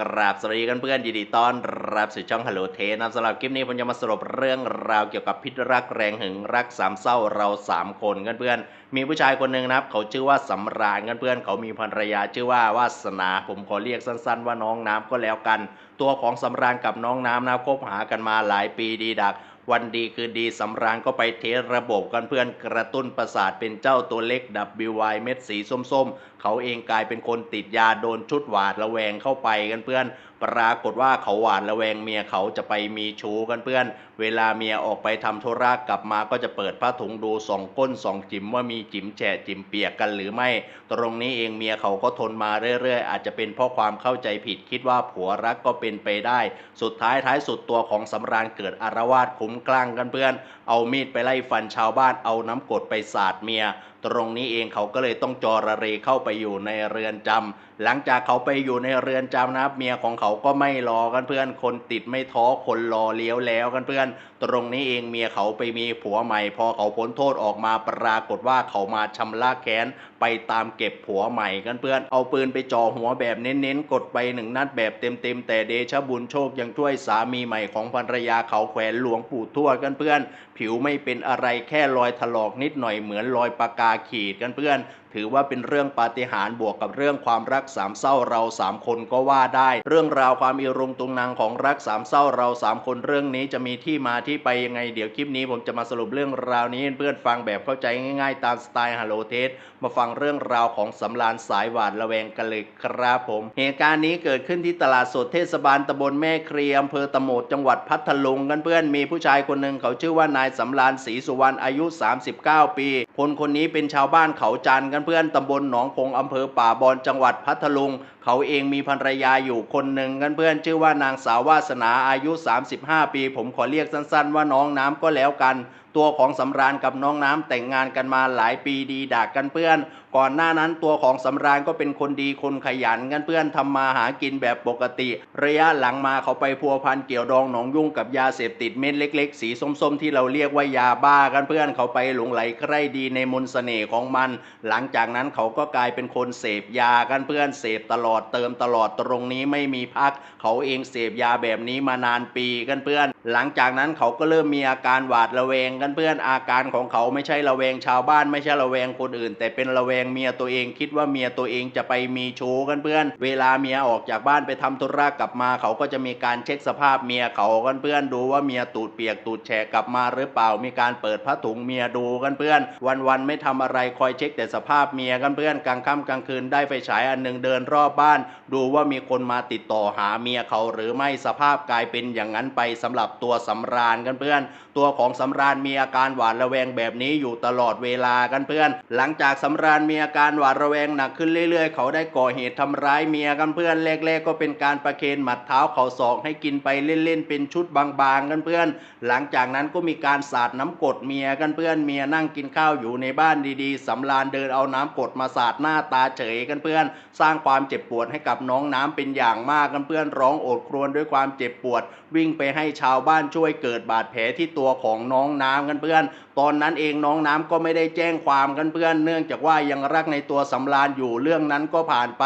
กราบสวัสดีกันเพื่อนยินดีต้อนรับสู่ช่องฮัลโหลเทนะสำหรับคลิปนี้ผมจะมาสรุปเรื่องราวเกี่ยวกับพิษรักแรงหึงรักสามเศร้าเราสามคนกันเพื่อนมีผู้ชายคนหนึ่งนะครับ เขาชื่อว่าสำราญกันเพื่อนเขามีภรรยาชื่อว่าวาสนาผมขอเรียกสั้น ๆ ว่าน้องน้ำก็แล้วกัน ตัวของสำราญกับน้องน้ำนะคบหากันมาหลายปีดีดัก วันดีคืนดีสำราญก็ไปเทสระบบกันเพื่อนกระตุ้นประสาทเป็นเจ้าตัวเล็กดับบิวายเม็ดสีส้มๆ เขาเองกลายเป็นคนติดยาโดนชุดหวาดระแวงเข้าไปกันเพื่อนปรากฏว่าเขาหวาดระแวงเมียเขาจะไปมีชู้กันเพื่อน เวลาเมียออกไปทำธุระกลับมาก็จะเปิดผ้าถุงดูสองก้นสองจิ๋มว่ามีจิ๋มแฉะจิ๋มเปียกกันหรือไม่ ตรงนี้เองเมียเขาก็ทนมาเรื่อยๆ อาจจะเป็นเพราะความเข้าใจผิดคิดว่าผัวรักก็เป็นไปได้ สุดท้ายท้ายสุดตัวของสำราญเกิดอารวาสคุ้มกลั้งกันเพื่อน เอามีดไปไล่ฟันชาวบ้านเอาน้ำกดไปสาดเมีย ตรงนี้เองเขาก็เลยต้องจอระเรเข้าไปอยู่ในเรือนจำหลังจากเขาไปอยู่ในเรือนจำนะครับเมียของเขาก็ไม่รอกันเพื่อน คนติดไม่ท้อคนรอเลี้ยวแล้วกันเพื่อน ตรงนี้เองเมียเขาไปมีผัวใหม่ พอเขาพ้นโทษออกมาปรากฏว่าเขามาชำระแค้นไปตามเก็บผัวใหม่กันเพื่อน เอาปืนไปจ่อหัวแบบเน้นๆ กดไปหนึ่งนัดแบบเต็มๆ แต่เดชะบุญโชคยังช่วยสามีใหม่ของภรรยาเขาแขวนหลวงปู่ทวกันเพื่อน ผิวไม่เป็นอะไรแค่รอยถลอกนิดหน่อยเหมือนรอยปากกาขีดกันเพื่อนถือว่าเป็นเรื่องปาฏิหาริย์บวกกับเรื่องความรักสามเศร้าเราสามคนก็ว่าได้ เรื่องราวความอีรุงตุงนางของรักสามเศร้าเราสามคนเรื่องนี้จะมีที่มาที่ไปยังไงเดี๋ยวคลิปนี้ผมจะมาสรุปเรื่องราวนี้เพื่อนฟังแบบเข้าใจง่ายๆ ตามสไตล์ฮัลโลเทสมาฟังเรื่องราวของสำรานสายหวาดระแวงกันเลยครับผม เหตุการณ์นี้เกิดขึ้นที่ตลาดสดเทศบาลตำบลแม่เครียอำเภอตะโหมดจังหวัดพัทลุงกันเพื่อนมีผู้ชายคนหนึ่งเขาชื่อว่านายสำรานศรีสุวรรณอายุ 39 ปีคนคนนี้เป็นชาวบ้านเขาจันทร์กันเพื่อนตำบลหนองพงอำเภอป่าบอนจังหวัดพัทลุงเขาเองมีภรรยาอยู่คนหนึ่งกันเพื่อนชื่อว่านางสาววาสนาอายุ 35 ปี ผมขอเรียกสั้นๆว่าน้องน้ำก็แล้วกัน ตัวของสำราญกับน้องน้ำแต่งงานกันมาหลายปีดีด่ากันเพื่อน ก่อนหน้านั้นตัวของสำราญก็เป็นคนดีคนขยันกันเพื่อนทำมาหากินแบบปกติ ระยะหลังมาเขาไปพัวพันเกี่ยวดองหนองยุ่งกับยาเสพติดเม็ดเล็ก ๆ สีส้มๆ ที่เราเรียกว่ายาบ้ากันเพื่อนเขาไปหลงไหลใคร่ดีในมนต์เสน่ห์ของมัน หลังจากนั้นเขาก็กลายเป็นคนเสพยากันเพื่อนเสพตลอดเติมตลอดตรงนี้ไม่มีพัก เขาเองเสพยาแบบนี้มานานปีกันเพื่อน หลังจากนั้นเขาก็เริ่มมีอาการหวาดระแวงกันเพื่อนอาการของเขาไม่ใช่ระแวงชาวบ้านไม่ใช่ระแวงคนอื่น แต่เป็นระแวงเมียตัวเองคิดว่าเมียตัวเองจะไปมีชู้กันเพื่อน เวลาเมียออกจากบ้านไปทำธุระกลับมา เขาก็จะมีการเช็คสภาพเมียเขากันเพื่อนดูว่าเมียตูดเปียกตูดแฉะกลับมาหรือเปล่ามีการเปิดผ้าถุงเมียดูกันเพื่อน วันๆไม่ทำอะไรคอยเช็คแต่สภาพเมียกันเพื่อนกลางค่ำกลางคืนได้ไฟฉายอันหนึ่งเดินรอบบ้าน ดูว่ามีคนมาติดต่อหาเมียเขาหรือไม่สภาพกลายเป็นอย่างนั้นไปสำหรับตัวสำราญกันเพื่อน ตัวของสำราญเมียอาการหวาดระแวงแบบนี้อยู่ตลอดเวลากันเพื่อน หลังจากสำราญมีอาการหวาดระแวงหนักขึ้นเรื่อย ๆ เขาได้ก่อเหตุทำร้ายเมียกันเพื่อนแรกๆก็เป็นการประเคนหมัดเท้าเขาศอกให้กินไปเล่นๆเป็นชุดบางๆกันเพื่อน หลังจากนั้นก็มีการสาดน้ำกดเมียกันเพื่อนเมียนั่งกินข้าวอยู่ในบ้านดีๆสำราญเดินเอาน้ำกดมาสาดหน้าตาเฉยกันเพื่อน สร้างความเจ็บปวดให้กับน้องน้ำเป็นอย่างมากกันเพื่อนร้องโอดครวญด้วยความเจ็บปวด วิ่งไปให้ชาวบ้านช่วยเกิดบาดแผลที่ตัวของน้องน้ำกันเพื่อน ตอนนั้นเองน้องน้ำก็ไม่ได้แจ้งความกันเพื่อน เนื่องจากว่ายังรักในตัวสำราญอยู่เรื่องนั้นก็ผ่านไป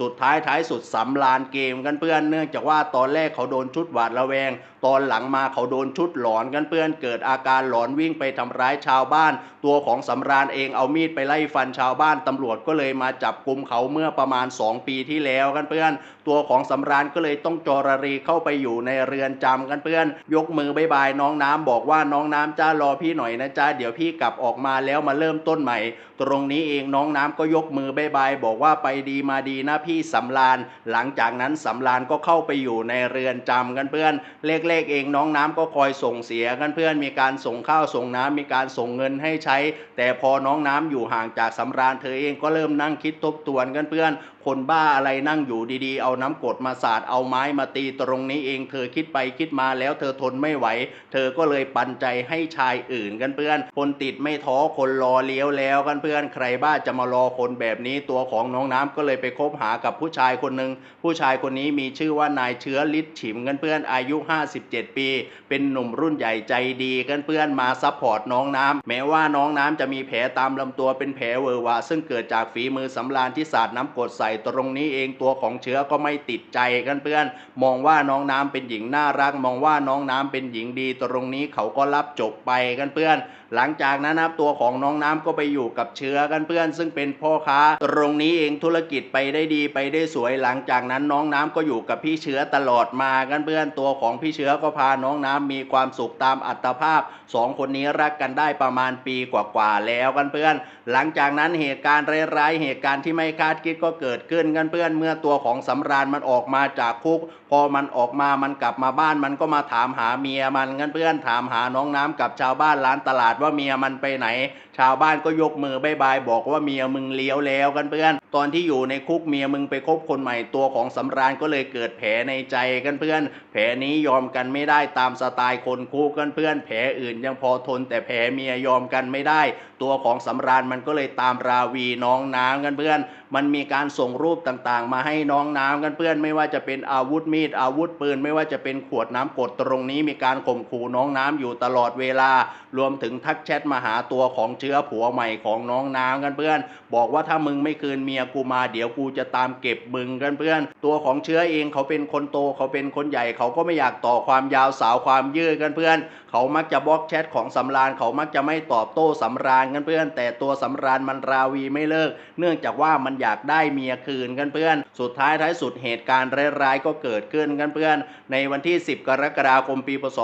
สุดท้ายท้ายสุดสำราญเกมกันเพื่อน เนื่องจากว่าตอนแรกเขาโดนชุดหวาดระแวง ตอนหลังมาเขาโดนชุดหลอนกันเพื่อน เกิดอาการหลอนวิ่งไปทำร้ายชาวบ้าน ตัวของสำราญเองเอามีดไปไล่ฟันชาวบ้านตำรวจก็เลยมาจับกลุ่มเขาเมื่อประมาณ 2 ปีที่แล้วกันเพื่อน ตัวของสำราญก็เลยต้องจรรีเข้าไปอยู่ในเรือนจำกันเพื่อน ยกมือบายบายน้องน้ำบอกว่าน้องน้ำจ้ารอพี่หน่อยนะจ้าเดี๋ยวพี่กลับออกมาแล้วมาเริ่มต้นใหม่ ตรงนี้เองน้องน้ำก็ยกมือบายบายบอกว่าไปดีมาดีนะพี่สำราญหลังจากนั้นสำราญก็เข้าไปอยู่ในเรือนจำกันเพื่อนเลขๆเองน้องน้ำก็คอยส่งเสียกันเพื่อนมีการส่งข้าวส่งน้ำมีการส่งเงินให้ใช้ แต่พอน้องน้ำอยู่ห่างจากสำราญเธอเองก็เริ่มนั่งคิดทบทวนกันเพื่อน คนบ้าอะไรนั่งอยู่ดีๆ เอาน้ำกดมาสาดเอาไม้มาตีตรงนี้เอง เธอคิดไปคิดมาแล้วเธอทนไม่ไหว เธอก็เลยปันใจให้ชายอื่นกันเพื่อน คนติดไม่ท้อคนรอเลี้ยวแล้วกันเพื่อนใครบ้าจะมารอคนแบบนี้ตัวของน้องน้ำก็เลยไปคบหากับผู้ชายคนหนึ่งผู้ชายคนนี้มีชื่อว่านายเชื้อฤทธิ์ฉิมกันเพื่อนอายุ 57 ปี เป็นหนุ่มรุ่นใหญ่ใจดีกันเพื่อนมาซัพพอร์ตน้องน้ำแม้ว่าน้องน้ำจะมีแผลตามลำตัวเป็นแผลเวอะหวะซึ่งเกิดจากฝีมือสำราญที่สาดน้ำกดใส่ตรงนี้เองตัวของเชื้อก็ไม่ติดใจกันเพื่อน มองว่าน้องน้ำเป็นหญิงน่ารัก มองว่าน้องน้ำเป็นหญิงดี ตรงนี้เขาก็รับจบไปไปกันเพื่อน หลังจากนั้นนะครับตัวของน้องน้ำก็ไปอยู่กับเชื้อกันเพื่อน ซึ่งเป็นพ่อค้า ตรงนี้เองธุรกิจไปได้ดีไปได้สวยหลังจากนั้นน้องน้ำก็อยู่กับพี่เชื้อตลอดมากันเพื่อน ตัวของพี่เชื้อก็พาน้องน้ำมีความสุขตามอัตภาพสองคนนี้รักกันได้ประมาณปีกว่าๆแล้วกันเพื่อน หลังจากนั้นเหตุการณ์ร้ายๆเหตุการณ์ที่ไม่คาดคิดก็เกิดขึ้นกันเพื่อนเมื่อตัวของสำราญมันออกมาจากคุก พอมันออกมามันกลับมาบ้านมันก็มาถามหาเมียมันกันเพื่อนถามหาน้องน้ำกับชาวบ้านร้านตลาดว่าเมียมันไปไหน ชาวบ้านก็ยกมือบายบายบอกว่าเมียมึงเลี้ยวแล้วกันเพื่อน ตอนที่อยู่ในคุกเมียมึงไปคบคนใหม่ตัวของสำราญก็เลยเกิดแผลในใจกันเพื่อน แผลนี้ยอมกันไม่ได้ตามสไตล์คนคุกกันเพื่อน แผลอื่นยังพอทน แต่แผลเมียยอมกันไม่ได้ ตัวของสำราญมันก็เลยตามราวีน้องน้ำกันเพื่อน มันมีการส่งรูปต่างๆ มาให้น้องน้ำกันเพื่อน ไม่ว่าจะเป็นอาวุธมีดอาวุธปืน ไม่ว่าจะเป็นขวดน้ำกดตรงนี้มีการข่มขู่น้องน้ำอยู่ตลอดเวลา รวมถึงทักแชทมาหาตัวของเชื้อผัวใหม่ของน้องน้ำกันเพื่อน บอกว่าถ้ามึงไม่คืนเมียกูมาเดี๋ยวกูจะตามเก็บมึงกันเพื่อน ตัวของเชื้อเองเขาเป็นคนโตเขาเป็นคนใหญ่เขาก็ไม่อยากต่อความยาวสาวความยืดกันเพื่อน เขามักจะบล็อกแชทของสำราญเขามักจะไม่ตอบโต้สำราญกันเพื่อน แต่ตัวสำราญมันราวีไม่เลิก เนื่องจากว่ามันอยากได้เมียคืนกันเพื่อน สุดท้ายท้ายสุดเหตุการณ์ร้ายๆก็เกิดขึ้นกันเพื่อน ในวันที่ 10 กรกฎาคมปีพศ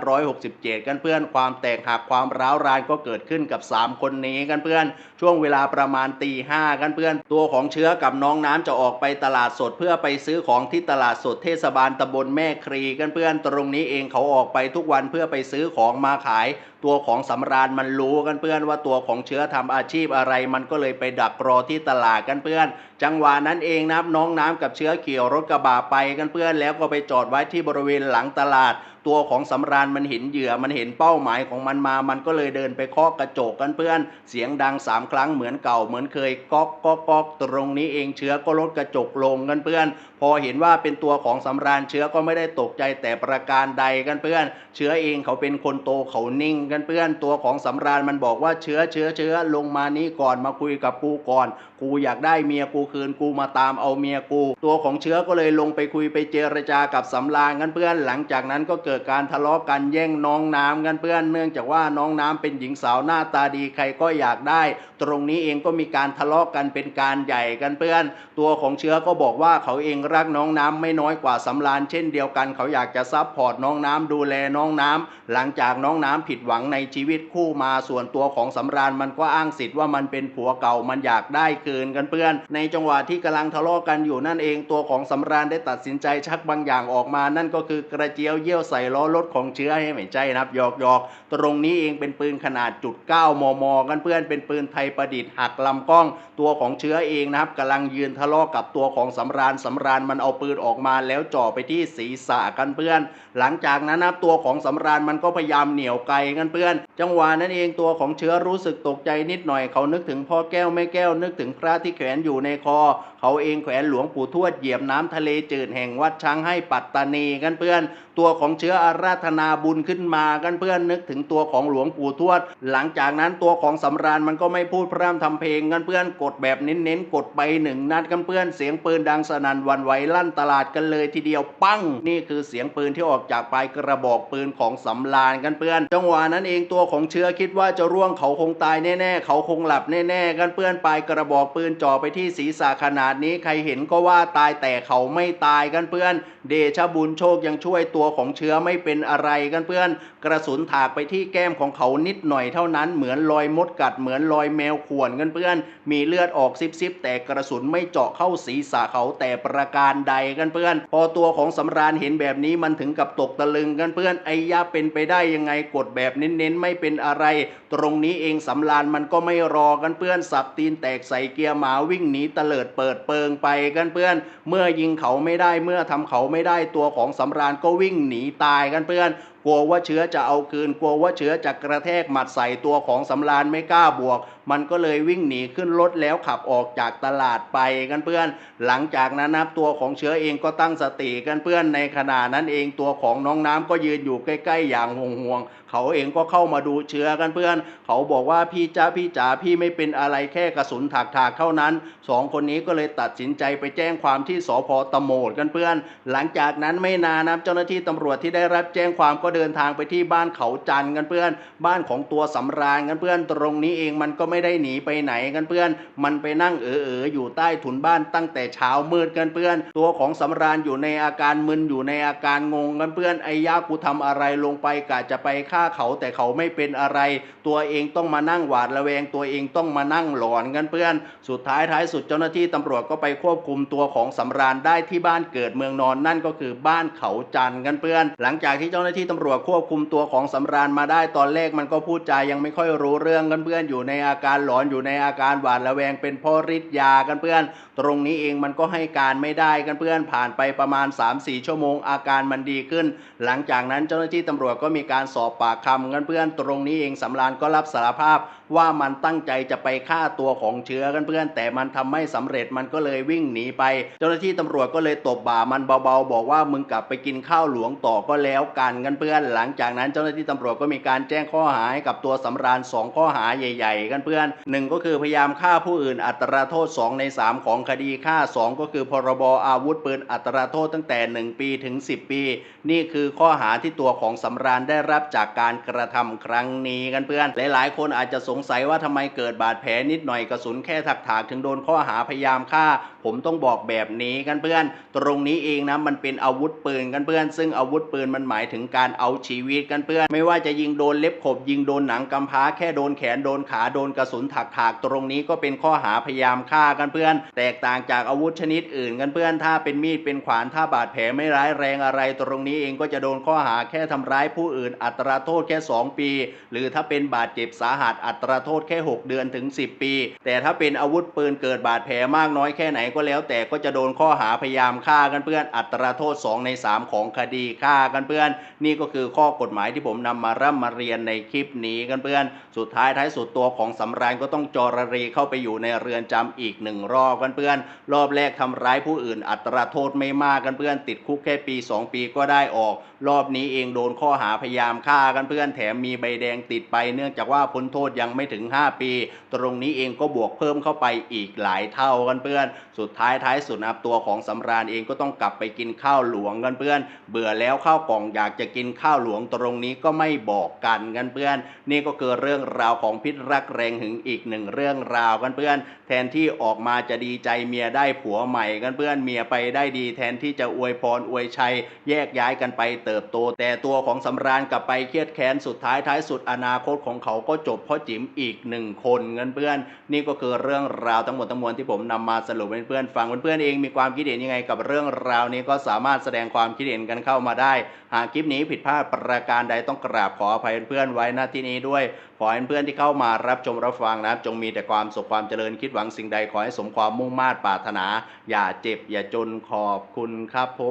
2567 กันเพื่อน ความแตกหักความร้าวรานก็เกิดขึ้นกักับ 3 คนนี้กันเพื่อนช่วงเวลาประมาณตีห้ากันเพื่อน ตัวของเชื้อกับน้องน้ำจะออกไปตลาดสดเพื่อไปซื้อของที่ตลาดสดเทศบาลตำบลแม่ครีกันเพื่อนตรงนี้เองเขาออกไปทุกวันเพื่อไปซื้อของมาขาย ตัวของสำราญมันรู้กันเพื่อนว่าตัวของเชื้อทำอาชีพอะไร มันก็เลยไปดักรอที่ตลาดกันเพื่อน จังหวะนั้นเองนะน้องน้ำกับเชื้อเขี่ยวรถกระบะไปกันเพื่อน แล้วก็ไปจอดไว้ที่บริเวณหลังตลาดตัวของสำราญมันเห็นเหยื่อมันเห็นเป้าหมายของมันมา มันก็เลยเดินไปเคาะกระจกกันเพื่อน เสียงดังสามครั้งเหมือนเก่าเหมือนเคยก๊อกก๊อกก๊อกตรงนี้เองเชื้อก็ลดกระจกลงกันเพื่อน พอเห็นว่าเป็นตัวของสำราญเชื้อก็ไม่ได้ตกใจแต่ประการใดกันเพื่อน เชื้อเองเขาเป็นคนโตเขานิ่งกันเพื่อน ตัวของสำราญมันบอกว่าเชื้อเชื้อเชื้อลงมานี้ก่อนมาคุยกับกูก่อนกูอยากได้เมียกูคืนกูมาตามเอาเมียกู ตัวของเชื้อก็เลยลงไปคุยไปเจรจากับสำราญกันเพื่อน หลังจากนั้นก็เกิดการทะเลาะกันแย่งน้องน้ำกันเพื่อน เนื่องจากว่าน้องน้ำเป็นหญิงสาวหน้าตาดีใครก็อยากได้ ตรงนี้เองก็มีการทะเลาะกันเป็นการใหญ่กันเพื่อน ตัวของเชื้อก็บอกว่าเขาเองรักน้องน้ำไม่น้อยกว่าสำราญเช่นเดียวกัน เขาอยากจะซับพอร์ตน้องน้ำดูแลน้องน้ำหลังจากน้องน้ำผิดหวังในชีวิตคู่มาส่วนตัวของสำราญมันก็อ้างสิทธิ์ว่ามันเป็นผัวเก่ามันอยากได้คืนกันเพื่อน ในจังหวะที่กำลังทะเลาะกันอยู่นั่นเองตัวของสำราญได้ตัดสินใจชักบางอย่างออกมา นั่นก็คือกระเจียวเยี่ยวใส่ล้อรถของเชื้อให้ไม่ใจนะครับหยอกหยอกตรงนี้เองเป็นปืนขนาดจุด9มม กันเพื่อนเป็นปืนไทยประดิษฐ์หักลำกล้องตัวของเชื้อเองนะครับกำลังยืนทะเลาะกับตัวของสำราญสำราญมันเอาปืนออกมาแล้วจ่อไปที่ศีรษะกันเพื่อน หลังจากนั้นนะครับตัวของสำราญมันก็พยายามเหนี่ยวไกลกันเพื่อน จังหวะนั้นเองตัวของเชื้อรู้สึกตกใจนิดหน่อยเขานึกถึงพ่อแก้วแม่แก้วนึกถึงพระที่แขวนอยู่ในคอ เขาเองแขวนหลวงปู่ทวดเหยียบน้ำทะเลจืดแห่งวัดช้างให้ปัตตานีกันเพื่อน ตัวของเชื้ออาราธนาบุญขึ้นมากันเพื่อนนึกถึงตัวของหลวงปู่ทวด หลังจากนั้นตัวของสำราญมันก็ไม่พูดพร่ำทำเพลงกันเพื่อนกดแบบเน้นๆกดไปหนึ่งนัดกันเพื่อนเสียงปืนดังสนั่นวันไหวลั่นตลาดกันเลยทีเดียวปั้ง นี่คือเสียงปืนที่ออกจากปลายกระบอกปืนของสำราญกันเพื่อน จังหวะนั้นเองตัวของเชื้อคิดว่าจะร่วงเขาคงตายแน่ๆ เขาคงหลับแน่ๆ กันเพื่อนปลายกระบอกปืนจ่อไปที่ศีรษะขนาดนี้ใครเห็นก็ว่าตายแต่เขาไม่ตายกันเพื่อน เดชะบุญโชคยังช่วยตัวของเชื้อไม่เป็นอะไรกันเพื่อน กระสุนถากไปที่แก้มของเขานิดหน่อยเท่านั้นเหมือนรอยมดกัดเหมือนรอยแมวข่วนกันเพื่อน มีเลือดออกซิบๆแต่กระสุนไม่เจาะเข้าศีรษะเขาแต่ประการใดกันเพื่อน พอตัวของสำราญเห็นแบบนี้มันถึงกับตกตะลึงกันเพื่อนไอ้ยาเป็นไปได้ยังไงกดแบบเน้นๆไม่เป็นอะไร ตรงนี้เองสำราญมันก็ไม่รอกันเพื่อนสับตีนแตกใส่เกียร์หมาวิ่งหนีเตลิดเปิดเปิงไปกันเพื่อน เมื่อยิงเขาไม่ได้เมื่อทำเขาไม่ได้ตัวของสำราญก็วิ่งหนีตายกันเพื่อน กลัวว่าเชื้อจะเอาคืน กลัวว่าเชื้อจะกระแทกหมัดใส่ตัวของสำราญไม่กล้าบวก มันก็เลยวิ่งหนีขึ้นรถแล้วขับออกจากตลาดไปกันเพื่อน หลังจากนั้นนับตัวของเชื้อเองก็ตั้งสติกันเพื่อนในขณะนั้นเองตัวของน้องน้ำก็ยืนอยู่ใกล้ ๆ อย่างห่วงๆเขาเองก็เข้ามาดูเชื้อกันเพื่อน เขาบอกว่าพี่จ้าพี่จ๋าพี่ไม่เป็นอะไรแค่กระสุนถากถากๆเท่านั้นสองคนนี้ก็เลยตัดสินใจไปแจ้งความที่สพตะโมดกันเพื่อน หลังจากนั้นไม่นานนะเจ้าหน้าที่ตำรวจที่ได้รับแจ้งความก็เดินทางไปที่บ้านเขาจันกันเพื่อน บ้านของตัวสำราญกันเพื่อนตรงนี้เองมันก็ไม่ไม่ได้หนีไปไหนกันเพื่อน มันไปนั่งเออเอออยู่ใต้ถุนบ้านตั้งแต่เช้ามืดกันเพื่อน ตัวของสำราญอยู่ในอาการมึนอยู่ในอาการงงกันเพื่อนไอ้ยากูทำอะไรลงไปกะจะไปฆ่าเขาแต่เขาไม่เป็นอะไร ตัวเองต้องมานั่งหวาดระแวงตัวเองต้องมานั่งหลอนกันเพื่อน สุดท้ายท้ายสุดเจ้าหน้าที่ตำรวจก็ไปควบคุมตัวของสำราญได้ที่บ้านเกิดเมืองนอนนั่นก็คือบ้านเขาจันกันเพื่อน หลังจากที่เจ้าหน้าที่ตำรวจควบคุมตัวของสำราญมาได้ตอนแรกมันก็พูดจายังไม่ค่อยรู้เรื่องกันเพื่อนอยู่ในอาการหลอนอยู่ในอาการหวาดระแวงเป็นเพ่อฤทธิ์ยากันเพื่อน ตรงนี้เองมันก็ให้การไม่ได้กันเพื่อนผ่านไปประมาณ 3-4 ชั่วโมง อาการมันดีขึ้น หลังจากนั้นเจ้าหน้าที่ตำรวจก็มีการสอบปากคำกันเพื่อน ตรงนี้เองสำรานก็รับสารภาพว่ามันตั้งใจจะไปฆ่าตัวของเชื้อกันเพื่อน แต่มันทำไม่สำเร็จมันก็เลยวิ่งหนีไป เจ้าหน้าที่ตำรวจก็เลยตบบ่ามันเบาๆ บอกว่ามึงกลับไปกินข้าวหลวงต่อก็แล้วกันกันเพื่อน หลังจากนั้นเจ้าหน้าที่ตำรวจก็มีการแจ้งข้อหาให้กับตัวสำราญสองข้อหาใหญ่ ๆ กันเพื่อนหนึ่งก็คือพยายามฆ่าผู้อื่นอัตราโทษ 2 ใน 3 ของคดีฆ่า 2 ก็คือพรบอาวุธปืนอัตราโทษตั้งแต่ 1 ปีถึง 10 ปี นี่คือข้อหาที่ตัวของสำราญได้รับจากการกระทำครั้งนี้กันเพื่อน หลายๆ คนอาจจะสงสัยว่าทำไมเกิดบาดแผลนิดหน่อยกระสุนแค่ถักถากถึงโดนข้อหาพยายามฆ่า ผมต้องบอกแบบนี้กันเพื่อน ตรงนี้เองนะมันเป็นอาวุธปืนกันเพื่อน ซึ่งอาวุธปืนมันหมายถึงการเอาชีวิตกันเพื่อน ไม่ว่าจะยิงโดนเล็บขบยิงโดนหนังกำพร้าแค่โดนแขนโดนขาโดนกระสุนถักถากๆตรงนี้ก็เป็นข้อหาพยายามฆ่ากันเพื่อน แตกต่างจากอาวุธชนิดอื่นกันเพื่อนถ้าเป็นมีดเป็นขวานถ้าบาดแผลไม่ร้ายแรงอะไร ตรงนี้เองก็จะโดนข้อหาแค่ทำร้ายผู้อื่นอัตราโทษแค่ 2 ปี หรือถ้าเป็นบาดเจ็บสาหัสอัตราโทษแค่ 6 เดือนถึง 10 ปี แต่ถ้าเป็นอาวุธปืนเกิดบาดแผลมากน้อยแค่ไหนก็แล้ว แต่ก็จะโดนข้อหาพยายามฆ่ากันเพื่อนอัตราโทษ 2 ใน 3 ของคดีฆ่ากันเพื่อน นี่ก็คือข้อกฎหมายที่ผมนำมาร่ำมาเรียนในคลิปนี้กันเพื่อน สุดท้ายท้ายสุดตัวของสำราญก็ต้องจรรีเข้าไปอยู่ในเรือนจำอีกหนึ่งรอบกันเพื่อน รอบแรกทำร้ายผู้อื่นอัตราโทษไม่มากกันเพื่อน ติดคุกแค่ปี 2 ปีก็ได้ออก รอบนี้เองโดนข้อหาพยายามฆ่ากันเพื่อนแถมมีใบแดงติดไป เนื่องจากว่าพ้นโทษยังไม่ถึง 5 ปี ตรงนี้เองก็บวกเพิ่มเข้าไปอีกหลายเท่ากันเพื่อน สุดท้ายท้ายสุดนะตัวของสำราญเองก็ต้องกลับไปกินข้าวหลวงกันเพื่อน เบื่อแล้วข้าวกล่องอยากจะกินข้าวหลวงตรงนี้ก็ไม่บอกกันกันเพื่อน นี่ก็คือเรื่องราวของพิษรักแรงหึงอีกหนึ่งเรื่องราวกันเพื่อนแทนที่ออกมาจะดีใจเมียได้ผัวใหม่กันเพื่อนเมียไปได้ดี แทนที่จะอวยพรอวยชัย แยกย้ายกันไปเติบโต แต่ตัวของสำราญกลับไปเครียดแค้นสุดท้ายท้ายสุดอนาคตของเขาก็จบเพราะจิ๋มอีกหนึ่งคนกันเพื่อน นี่ก็คือเรื่องราวทั้งหมดทั้งมวลที่ผมนำมาสรุปให้เพื่อนฟังเพื่อนเองมีความคิดเห็นยังไงกับเรื่องราวนี้ก็สามารถแสดงความคิดเห็นกันเข้ามาได้ หากคลิปนี้ผิดพลาดประการใดต้องกราบขออภัยเพื่อนไว้ณที่นี้ด้วยขอให้เพื่อนที่เข้ามารับชมรับฟังนะครับ จงมีแต่ความสุขความเจริญคิดหวังสิ่งใดขอให้สมความมุ่งมา่ปรารถนา อย่าเจ็บอย่าจนขอบคุณครับผ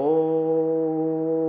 ม